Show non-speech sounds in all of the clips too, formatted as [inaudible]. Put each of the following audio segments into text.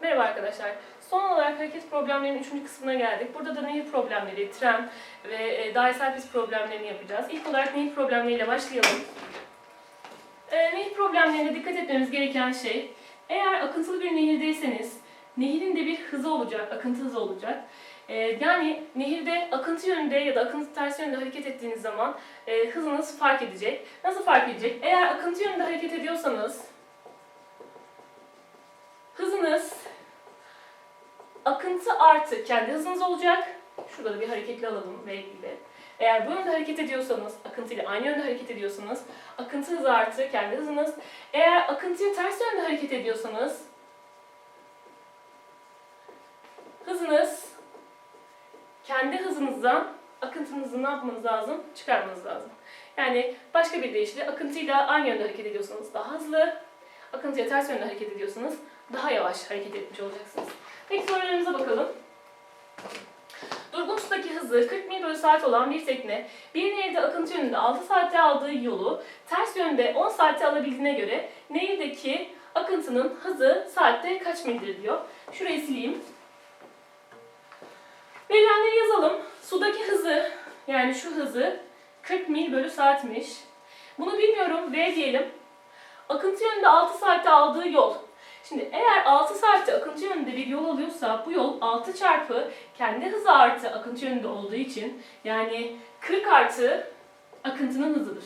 Merhaba arkadaşlar. Son olarak hareket problemlerinin üçüncü kısmına geldik. Burada da nehir problemleri, tren ve e, dairesel pist problemlerini yapacağız. İlk olarak nehir problemleriyle başlayalım. E, nehir problemlerine dikkat etmemiz gereken şey, eğer akıntılı bir nehirdeyseniz, nehirin de bir hızı olacak, akıntı hızı olacak. E, yani nehirde akıntı yönünde ya da akıntı tersi yönde hareket ettiğiniz zaman e, hızınız fark edecek. Nasıl fark edecek? Eğer akıntı yönünde hareket ediyorsanız, hızınız akıntı artı kendi hızınız olacak. Şurada da bir hareketli alalım V gibi. Eğer bu yönde hareket ediyorsanız, akıntıyla aynı yönde hareket ediyorsanız, akıntı hızı artı kendi hızınız. Eğer akıntıya ters yönde hareket ediyorsanız, hızınız kendi hızınızdan akıntınızı ne yapmanız lazım? Çıkarmanız lazım. Yani başka bir deyişle akıntıyla aynı yönde hareket ediyorsanız daha hızlı, akıntıya ters yönde hareket ediyorsanız daha yavaş hareket etmiş olacaksınız. Peki sorularımıza bakalım. Durgun sudaki hızı 40 mil bölü saat olan bir tekne bir nehirde akıntı yönünde 6 saatte aldığı yolu ters yönde 10 saatte alabildiğine göre nehirdeki akıntının hızı saatte kaç mildir diyor. Şurayı sileyim. Verilenleri yazalım. Sudaki hızı yani şu hızı 40 mil bölü saatmiş. Bunu bilmiyorum V diyelim. Akıntı yönünde 6 saatte aldığı yol. Şimdi eğer 6 saatte akıntı yönünde bir yol alıyorsa bu yol 6 çarpı kendi hızı artı akıntı yönünde olduğu için yani 40 artı akıntının hızıdır.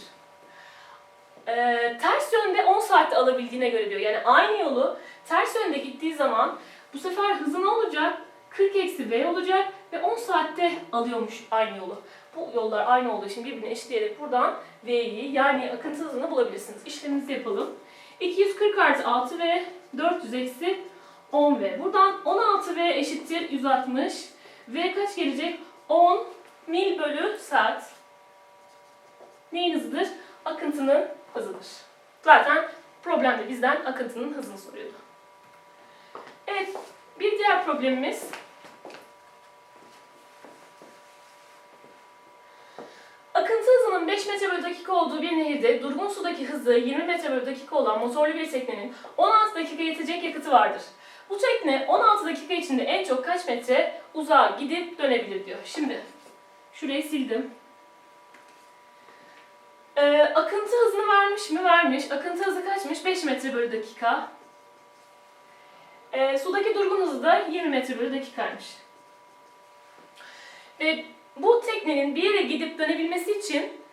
Ee, ters yönde 10 saatte alabildiğine göre diyor. Yani aynı yolu ters yönde gittiği zaman bu sefer hızı ne olacak? 40 eksi V olacak ve 10 saatte alıyormuş aynı yolu. Bu yollar aynı olduğu için birbirine eşitleyerek buradan V'yi yani akıntı hızını bulabilirsiniz. İşlemimizi yapalım. 240 artı 6V 400 eksi 10V. Buradan 16V eşittir 160. V kaç gelecek? 10 mil bölü saat. Neyin hızıdır? Akıntının hızıdır. Zaten problemde bizden akıntının hızını soruyordu. Evet, bir diğer problemimiz Akıntı hızının 5 metre bölü dakika olduğu bir nehirde durgun sudaki hızı 20 metre bölü dakika olan motorlu bir teknenin 16 dakika yetecek yakıtı vardır. Bu tekne 16 dakika içinde en çok kaç metre uzağa gidip dönebilir diyor. Şimdi şurayı sildim. Ee, akıntı hızını vermiş mi? Vermiş. Akıntı hızı kaçmış? 5 metre bölü dakika. Ee, sudaki durgun hızı da 20 metre bölü dakikaymış. Ve bu teknenin bir yere gidip dönebilmesi için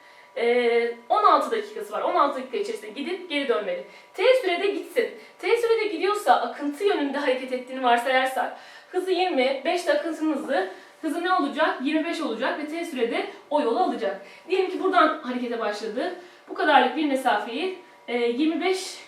16 dakikası var. 16 dakika içerisinde gidip geri dönmeli. T sürede gitsin. T sürede gidiyorsa akıntı yönünde hareket ettiğini varsayarsak hızı 20, 5 de akıntının hızı hızı ne olacak? 25 olacak ve T sürede o yolu alacak. Diyelim ki buradan harekete başladı. Bu kadarlık bir mesafeyi e, 25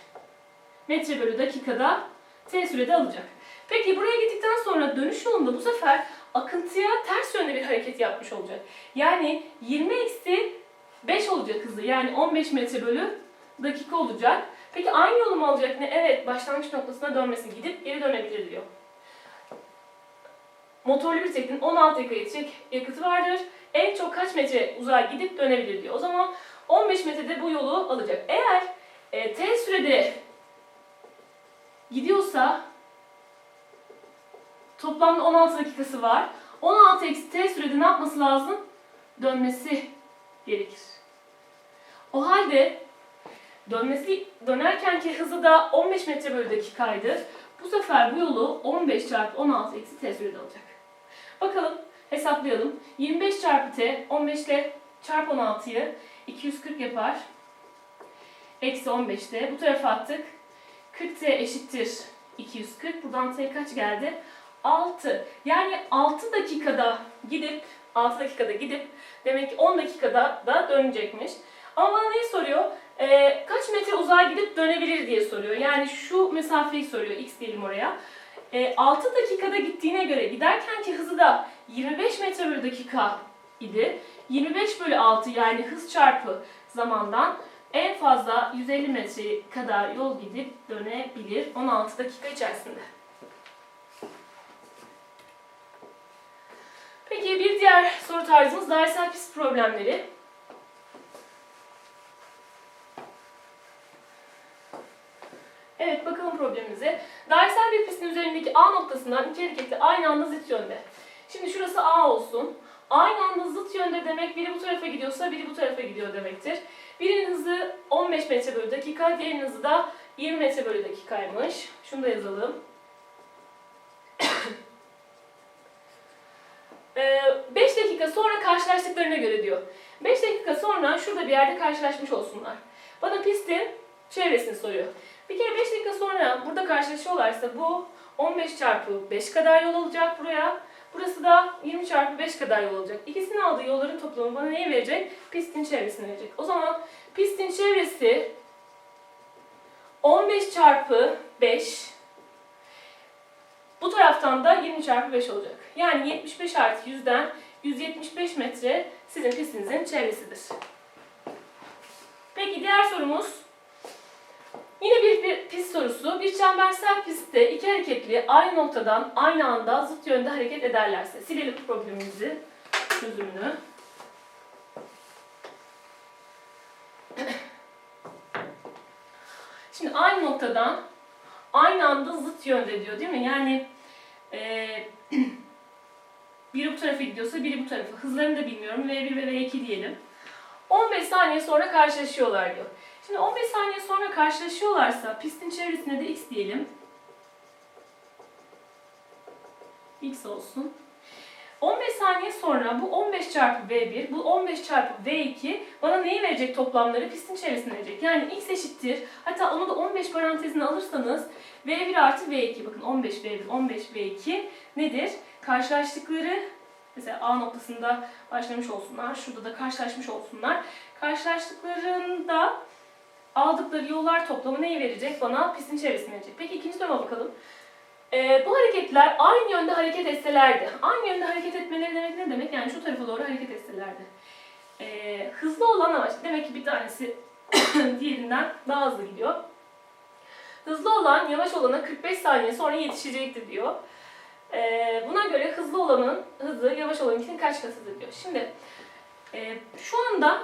metre bölü dakikada T sürede alacak. Peki buraya gittikten sonra dönüş yolunda bu sefer akıntıya ters yönde bir hareket yapmış olacak. Yani 20 eksi 5 olacak hızı. Yani 15 metre bölü dakika olacak. Peki aynı yolu mu alacak ne? Evet başlangıç noktasına dönmesi gidip geri dönebilir diyor. Motorlu bir teknenin 16 dakika yetecek yakıtı vardır. En çok kaç metre uzağa gidip dönebilir diyor. O zaman 15 metrede bu yolu alacak. Eğer e, T sürede gidiyorsa Toplamda 16 dakikası var. 16 eksi t sürede ne yapması lazım? Dönmesi gerekir. O halde dönmesi dönerkenki hızı da 15 metre bölü dakikaydı. Bu sefer bu yolu 15 çarpı 16 eksi t sürede alacak. Bakalım hesaplayalım. 25 çarpı t 15 ile çarp 16'yı 240 yapar. Eksi 15'te. Bu tarafa attık. 40t eşittir 240. Buradan t kaç geldi? 6. Yani 6 dakikada gidip 6 dakikada gidip demek ki 10 dakikada da dönecekmiş. Ama bana neyi soruyor? Ee, kaç metre uzağa gidip dönebilir diye soruyor. Yani şu mesafeyi soruyor. X diyelim oraya. Ee, 6 dakikada gittiğine göre giderkenki hızı da 25 metre bölü dakika idi. 25 bölü 6 yani hız çarpı zamandan en fazla 150 metre kadar yol gidip dönebilir 16 dakika içerisinde. Peki bir diğer soru tarzımız dairesel pist problemleri. Evet bakalım problemimize. Dairesel bir pistin üzerindeki A noktasından iki hareketli aynı anda zıt yönde. Şimdi şurası A olsun. Aynı anda zıt yönde demek biri bu tarafa gidiyorsa biri bu tarafa gidiyor demektir. Birinin hızı 15 metre bölü dakika, diğerinin hızı da 20 metre bölü dakikaymış. Şunu da yazalım. [coughs] 5 dakika sonra karşılaştıklarına göre diyor. 5 dakika sonra şurada bir yerde karşılaşmış olsunlar. Bana pistin çevresini soruyor. Bir kere 5 dakika sonra burada karşılaşıyorlarsa bu 15 çarpı 5 kadar yol alacak buraya. Burası da 20 çarpı 5 kadar yol alacak. İkisinin aldığı yolların toplamı bana neyi verecek? Pistin çevresini verecek. O zaman pistin çevresi 15 çarpı 5 bu taraftan da 20 çarpı 5 olacak. Yani 75 artı 100'den 175 metre sizin pistinizin çevresidir. Peki diğer sorumuz Yine bir, bir pist sorusu. Bir çembersel pistte iki hareketli aynı noktadan aynı anda zıt yönde hareket ederlerse. Silelim problemimizi, çözümünü. [clears throat] Şimdi aynı noktadan aynı anda zıt yönde diyor değil mi? Yani eee [clears throat] biri bu tarafa gidiyorsa biri bu tarafa. Hızlarını da bilmiyorum. V1 ve V2 diyelim. 15 saniye sonra karşılaşıyorlar diyor. Şimdi 15 saniye sonra karşılaşıyorlarsa pistin çevresine de x diyelim. x olsun. 15 saniye sonra bu 15 çarpı v1, bu 15 çarpı v2 bana neyi verecek toplamları? Pistin çevresini verecek. Yani x eşittir. Hatta onu da 15 parantezine alırsanız v1 artı v2. Bakın 15 v1, 15 v2 nedir? Karşılaştıkları mesela A noktasında başlamış olsunlar. Şurada da karşılaşmış olsunlar. Karşılaştıklarında aldıkları yollar toplamı neyi verecek? Bana pistin çevresini verecek. Peki ikinci soruma bakalım. Ee, bu hareketler aynı yönde hareket etselerdi. Aynı yönde hareket etmeleri demek ne demek? Yani şu tarafa doğru hareket etselerdi. Ee, hızlı olan amaç, demek ki bir tanesi [coughs] diğerinden daha hızlı gidiyor. Hızlı olan yavaş olana 45 saniye sonra yetişecektir diyor. Ee, buna göre hızlı olanın hızı yavaş olanınkinin kaç katıdır diyor. Şimdi e, şu anda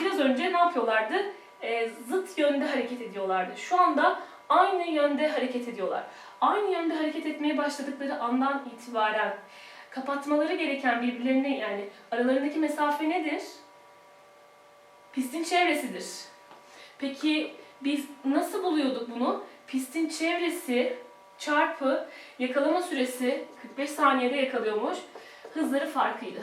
biraz önce ne yapıyorlardı? E, zıt yönde hareket ediyorlardı. Şu anda aynı yönde hareket ediyorlar. Aynı yönde hareket etmeye başladıkları andan itibaren kapatmaları gereken birbirlerine yani aralarındaki mesafe nedir? Pistin çevresidir. Peki biz nasıl buluyorduk bunu? Pistin çevresi çarpı yakalama süresi 45 saniyede yakalıyormuş. Hızları farkıydı.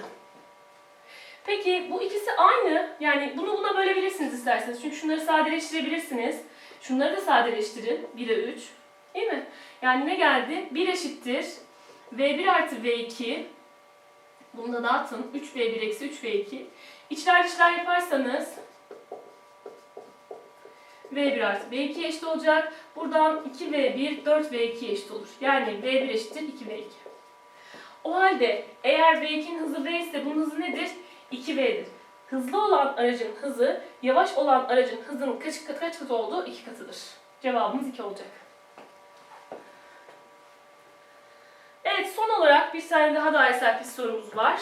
Peki bu ikisi aynı. Yani bunu buna bölebilirsiniz isterseniz. Çünkü şunları sadeleştirebilirsiniz. Şunları da sadeleştirin. 1'e 3. Değil mi? Yani ne geldi? 1 eşittir. V1 artı V2. Bunu da dağıtın. 3V1 eksi 3V2. İçler dışlar yaparsanız V1 artı V2 eşit olacak. Buradan 2V1, 4V2 eşit olur. Yani V1 eşittir 2V2. O halde eğer V2'nin hızı V ise bunun hızı nedir? 2V'dir. Hızlı olan aracın hızı, yavaş olan aracın hızının kaç katı kaç katı olduğu 2 katıdır. Cevabımız 2 olacak. Evet son olarak bir tane daha dairesel pist sorumuz var.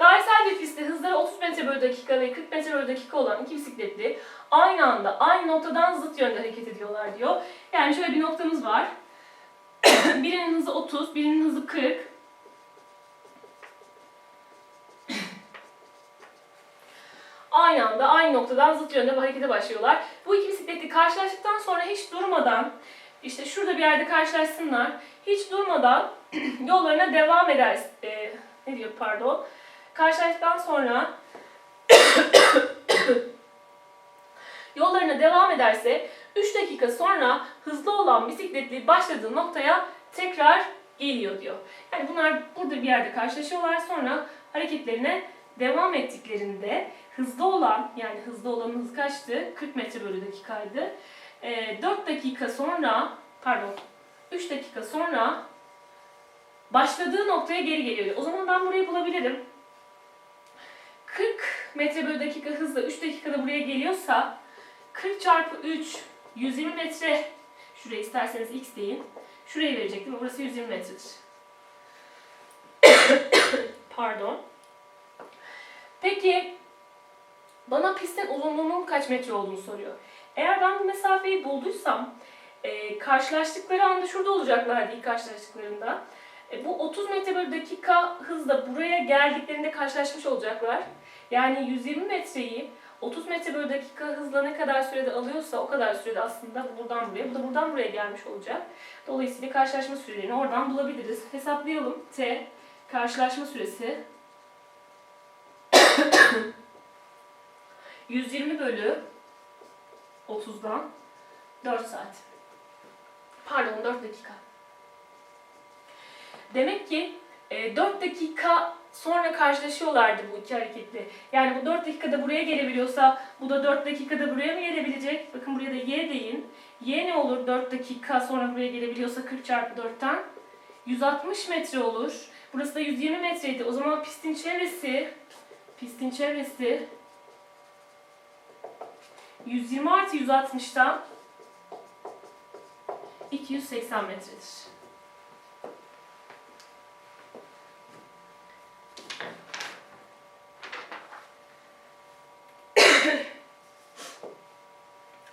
Dairesel bir pistte hızları 30 metre bölü dakika ve 40 metre bölü dakika olan iki bisikletli aynı anda aynı noktadan zıt yönde hareket ediyorlar diyor. Yani şöyle bir noktamız var. [coughs] birinin hızı 30, birinin hızı 40. [coughs] aynı anda aynı noktadan zıt yönde bir harekete başlıyorlar. Bu iki bisikletli karşılaştıktan sonra hiç durmadan işte şurada bir yerde karşılaşsınlar. Hiç durmadan [coughs] yollarına devam eder. E, ne diyor pardon. Karşılaştıktan sonra yollarına devam ederse 3 dakika sonra hızlı olan bisikletli başladığı noktaya tekrar geliyor diyor. Yani bunlar burada bir yerde karşılaşıyorlar sonra hareketlerine devam ettiklerinde hızlı olan yani hızlı olanın hızı kaçtı? 40 metre bölü dakikaydı. E, 4 dakika sonra pardon 3 dakika sonra başladığı noktaya geri geliyor. O zaman ben burayı bulabilirim. 40 metre bölü dakika hızla 3 dakikada buraya geliyorsa 40 çarpı 3 120 metre şuraya isterseniz x deyin. Şurayı verecektim. Burası 120 metredir. [coughs] Pardon. Peki bana pistin uzunluğunun kaç metre olduğunu soruyor. Eğer ben bu mesafeyi bulduysam e, karşılaştıkları anda şurada olacaklardı ilk karşılaştıklarında. E, bu 30 metre bölü dakika hızla buraya geldiklerinde karşılaşmış olacaklar. Yani 120 metreyi 30 metre bölü dakika hızla ne kadar sürede alıyorsa o kadar sürede aslında bu buradan buraya, bu da buradan buraya gelmiş olacak. Dolayısıyla karşılaşma sürelerini oradan bulabiliriz. Hesaplayalım. T karşılaşma süresi [coughs] 120 bölü 30'dan 4 saat. Pardon 4 dakika. Demek ki e, 4 dakika sonra karşılaşıyorlardı bu iki hareketli. Yani bu 4 dakikada buraya gelebiliyorsa bu da 4 dakikada buraya mı gelebilecek? Bakın buraya da y deyin. Y ne olur 4 dakika sonra buraya gelebiliyorsa 40 çarpı 4'ten? 160 metre olur. Burası da 120 metreydi. O zaman pistin çevresi pistin çevresi 120 artı 160'tan 280 metredir.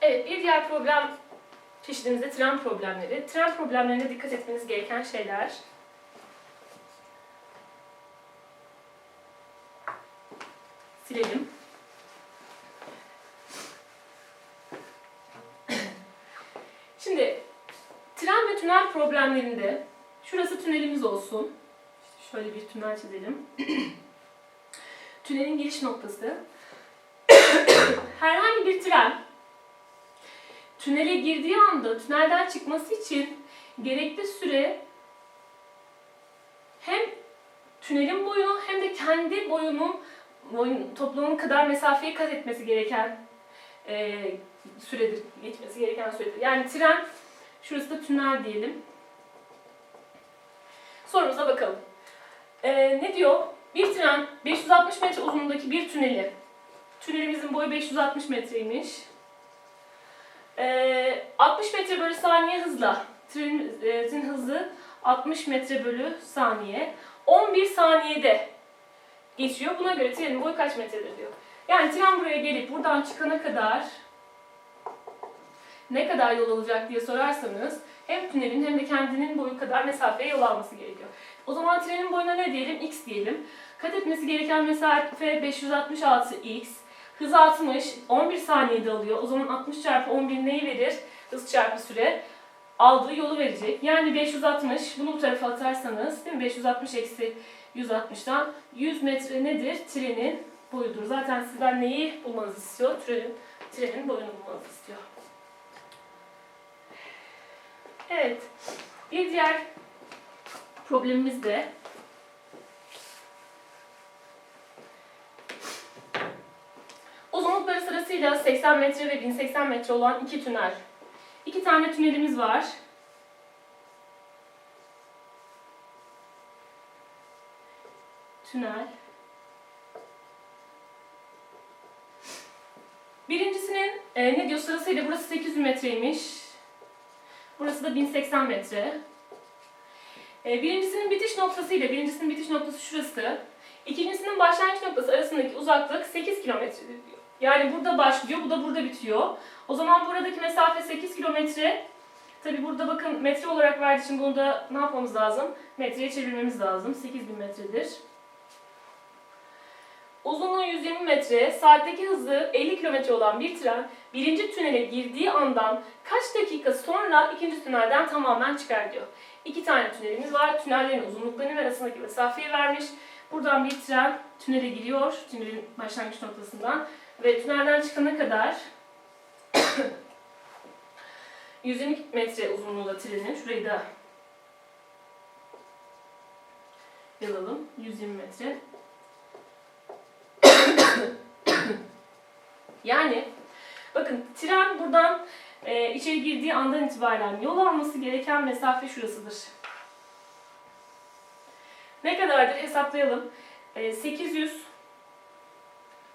Evet, bir diğer problem çeşidimiz de tren problemleri. Tren problemlerine dikkat etmeniz gereken şeyler. Silelim. [clears throat] Şimdi tren ve tünel problemlerinde şurası tünelimiz olsun. Şöyle bir tünel çizelim. [clears throat] Tünelin giriş noktası. [clears throat] Herhangi bir tren tünele girdiği anda tünelden çıkması için gerekli süre hem tünelin boyunu hem de kendi boyunun boyun, toplumun kadar mesafeyi kat etmesi gereken e, süredir, geçmesi gereken süredir. Yani tren, şurası da tünel diyelim. Sorumuza bakalım. E, ne diyor? Bir tren 560 metre uzunluğundaki bir tüneli. Tünelimizin boyu 560 metreymiş. E, 60 metre bölü saniye hızla. Trenin hızı 60 metre bölü saniye. 11 saniyede geçiyor. Buna göre trenin boyu kaç metredir diyor. Yani tren buraya gelip buradan çıkana kadar ne kadar yol alacak diye sorarsanız hem tünelin hem de kendinin boyu kadar mesafeye yol alması gerekiyor. O zaman trenin boyuna ne diyelim? X diyelim. Kat etmesi gereken mesafe 566x. Hız 60, 11 saniyede alıyor. O zaman 60 çarpı 11 neyi verir? Hız çarpı süre. Aldığı yolu verecek. Yani 560, bunu bu tarafa atarsanız, değil mi? 560 eksi 160'dan 100 metre nedir? Trenin boyudur. Zaten sizden neyi bulmanızı istiyor? Trenin, trenin boyunu bulmanızı istiyor. Evet. Bir diğer problemimiz de sırasıyla 80 metre ve 1080 metre olan iki tünel. İki tane tünelimiz var. Tünel. Birincisinin e, ne diyor sırasıyla burası 800 metreymiş. Burası da 1080 metre. E, birincisinin bitiş noktası ile birincisinin bitiş noktası şurası. İkincisinin başlangıç noktası arasındaki uzaklık 8 kilometre diyor. Yani burada başlıyor, bu da burada bitiyor. O zaman buradaki mesafe 8 kilometre. Tabi burada bakın metre olarak verdiği için bunu da ne yapmamız lazım? Metreye çevirmemiz lazım. 8000 metredir. Uzunluğu 120 metre, saatteki hızı 50 km olan bir tren birinci tünele girdiği andan kaç dakika sonra ikinci tünelden tamamen çıkar diyor. İki tane tünelimiz var. Tünellerin uzunluklarının arasındaki mesafeyi vermiş. Buradan bir tren tünele giriyor, tünelin başlangıç noktasından ve tünelden çıkana kadar [coughs] 120 metre uzunluğunda trenin, şurayı da yazalım, 120 metre. [coughs] yani bakın tren buradan e, içeri girdiği andan itibaren yol alması gereken mesafe şurasıdır. Ne kadardır hesaplayalım. E, 800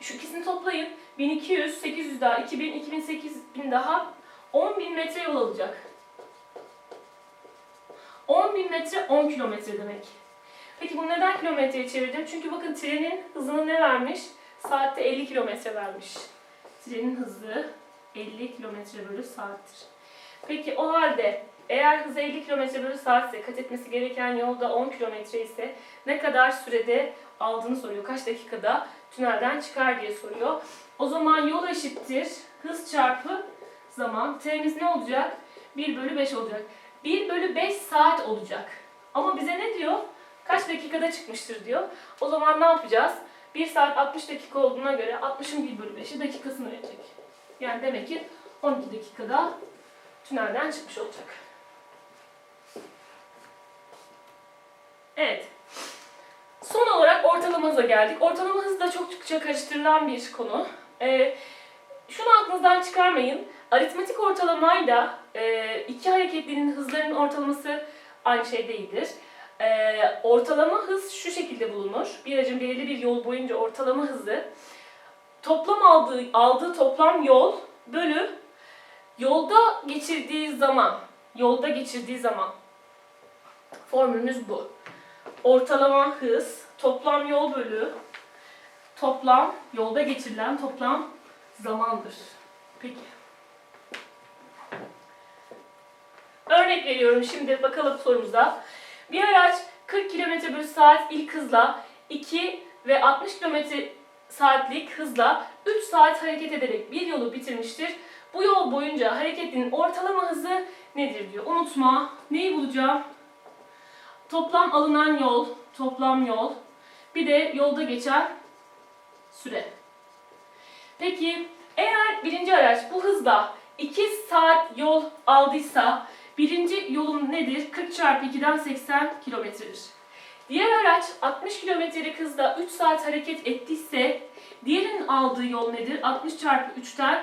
şu ikisini toplayın. 1200, 800 daha 2000, 2000, 8000 daha 10.000 metre yol alacak. 10.000 metre 10 kilometre demek. Peki bunu neden kilometreye çevirdim? Çünkü bakın trenin hızını ne vermiş? saatte 50 kilometre vermiş. Trenin hızı 50 kilometre bölü saattir. Peki o halde eğer hızı 50 kilometre bölü saatse kat etmesi gereken yolda 10 kilometre ise ne kadar sürede aldığını soruyor. Kaç dakikada tünelden çıkar diye soruyor. O zaman yol eşittir hız çarpı zaman. T'miz ne olacak? 1 bölü 5 olacak. 1 bölü 5 saat olacak. Ama bize ne diyor? Kaç dakikada çıkmıştır diyor. O zaman ne yapacağız? 1 saat 60 dakika olduğuna göre 60'ın 1 bölü 5'i dakikasını verecek. Yani demek ki 12 dakikada tünelden çıkmış olacak. Evet. Son olarak ortalama hıza geldik. Ortalama hız da çokça karıştırılan bir konu. Ee, şunu aklınızdan çıkarmayın. Aritmetik ortalamayla e, iki hareketlinin hızlarının ortalaması aynı şey değildir. Ee, ortalama hız şu şekilde bulunur. Bir aracın belirli bir yol boyunca ortalama hızı toplam aldığı, aldığı toplam yol bölü yolda geçirdiği zaman. Yolda geçirdiği zaman. Formülümüz bu. Ortalama hız toplam yol bölü toplam yolda geçirilen toplam zamandır. Peki. Örnek veriyorum şimdi bakalım sorumuza. Bir araç 40 km bölü saat ilk hızla 2 ve 60 km saatlik hızla 3 saat hareket ederek bir yolu bitirmiştir. Bu yol boyunca hareketinin ortalama hızı nedir diyor. Unutma. Neyi bulacağım? Toplam alınan yol, toplam yol. Bir de yolda geçen süre. Peki eğer birinci araç bu hızla 2 saat yol aldıysa birinci yolun nedir? 40 çarpı 2'den 80 kilometredir. Diğer araç 60 kilometrelik hızda 3 saat hareket ettiyse diğerinin aldığı yol nedir? 60 çarpı 3'ten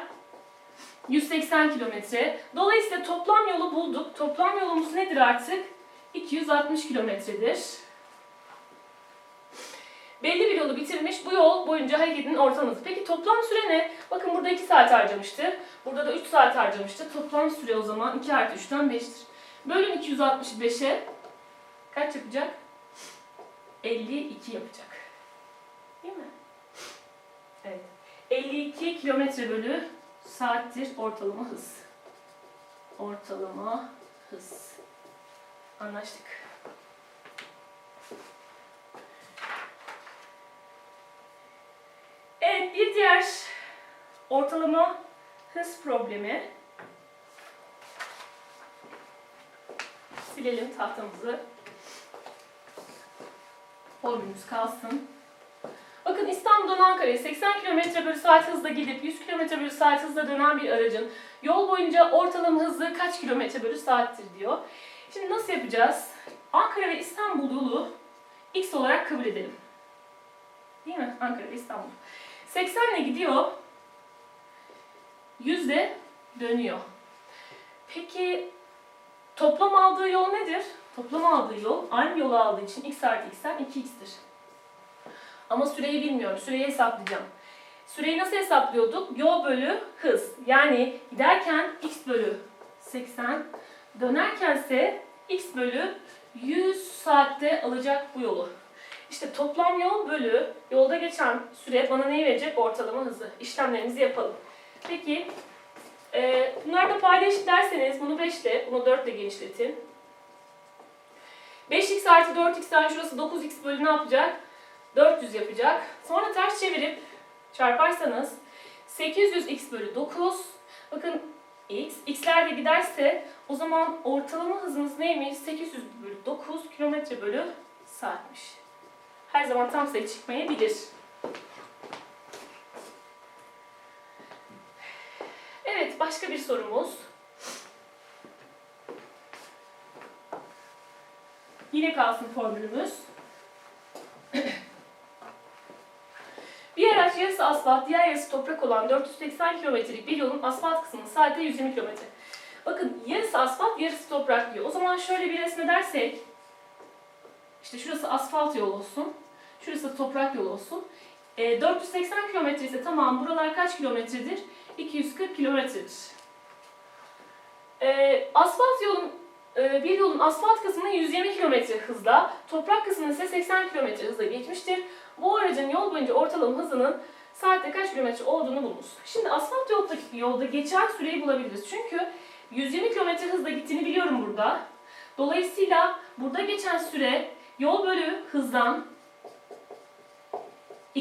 180 kilometre. Dolayısıyla toplam yolu bulduk. Toplam yolumuz nedir artık? 260 kilometredir. Belli bir yolu bitirmiş. Bu yol boyunca hareketinin ortalaması. Peki toplam süre ne? Bakın burada 2 saat harcamıştı. Burada da 3 saat harcamıştı. Toplam süre o zaman 2 artı 3'ten 5'tir. Bölün 265'e kaç yapacak? 52 yapacak. Değil mi? Evet. 52 kilometre bölü saattir ortalama hız. Ortalama hız. Anlaştık. Evet, bir diğer ortalama hız problemi. Silelim tahtamızı. Formülümüz kalsın. Bakın İstanbul'dan Ankara'ya 80 km bölü saat hızla gidip 100 km bölü saat hızla dönen bir aracın yol boyunca ortalama hızı kaç kilometre bölü saattir diyor. Şimdi nasıl yapacağız? Ankara ve İstanbul yolu x olarak kabul edelim. Değil mi? Ankara ve İstanbul. 80 ile gidiyor. 100 de dönüyor. Peki toplam aldığı yol nedir? Toplam aldığı yol aynı yolu aldığı için x artı x'ten 2x'tir. Ama süreyi bilmiyorum. Süreyi hesaplayacağım. Süreyi nasıl hesaplıyorduk? Yol bölü hız. Yani giderken x bölü 80, dönerkense x bölü 100 saatte alacak bu yolu. İşte toplam yol bölü yolda geçen süre bana neyi verecek? Ortalama hızı. İşlemlerimizi yapalım. Peki e, bunları da paylaş derseniz bunu 5 ile, bunu 4 ile genişletin. 5x artı 4x'ten şurası 9x bölü ne yapacak? 400 yapacak. Sonra ters çevirip çarparsanız 800x bölü 9. Bakın x, x'ler de giderse o zaman ortalama hızımız neymiş? 800 bölü 9 kilometre bölü saatmiş. Her zaman tam sayı çıkmayabilir. Evet, başka bir sorumuz. Yine kalsın formülümüz. [clears throat] Bir araç yarısı asfalt, diğer yarısı toprak olan 480 kilometrelik bir yolun asfalt kısmı saatte 120 kilometre. Bakın yarısı asfalt, yarısı toprak diyor. O zaman şöyle bir resmedersek, işte şurası asfalt yol olsun, şurası toprak yol olsun. E, 480 kilometre ise tamam buralar kaç kilometredir? 240 kilometredir. E, asfalt yolun e, bir yolun asfalt kısmını 120 km hızla, toprak kısmını ise 80 km hızla geçmiştir. Bu aracın yol boyunca ortalama hızının saatte kaç kilometre olduğunu bulunuz. Şimdi asfalt yoldaki yolda geçen süreyi bulabiliriz. Çünkü 120 kilometre hızla gittiğini biliyorum burada. Dolayısıyla burada geçen süre yol bölü hızdan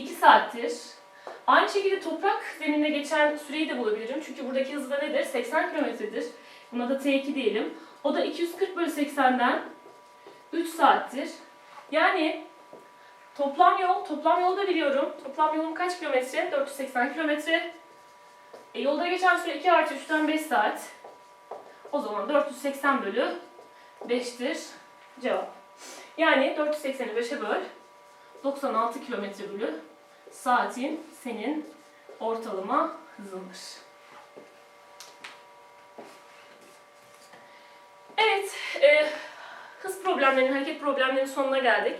2 saattir. Aynı şekilde toprak zeminde geçen süreyi de bulabilirim. Çünkü buradaki hız da nedir? 80 kilometredir. Buna da T2 diyelim. O da 240 bölü 80'den 3 saattir. Yani toplam yol, toplam yolu da biliyorum. Toplam yolum kaç kilometre? 480 kilometre. E, yolda geçen süre 2 artı 3'ten 5 saat. O zaman 480 bölü 5'tir cevap. Yani 480'i 5'e böl. 96 kilometre bölü saatin senin ortalama hızındır. Evet, e, hız problemlerinin, hareket problemlerinin sonuna geldik.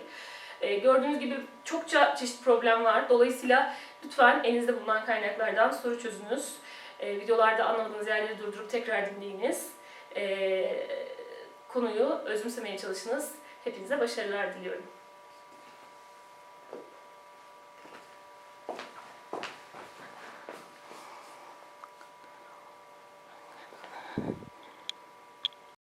E, gördüğünüz gibi çokça çeşit problem var. Dolayısıyla lütfen elinizde bulunan kaynaklardan soru çözünüz. E, videolarda anlamadığınız yerleri durdurup tekrar dinleyiniz. E, konuyu özümsemeye çalışınız. Hepinize başarılar diliyorum.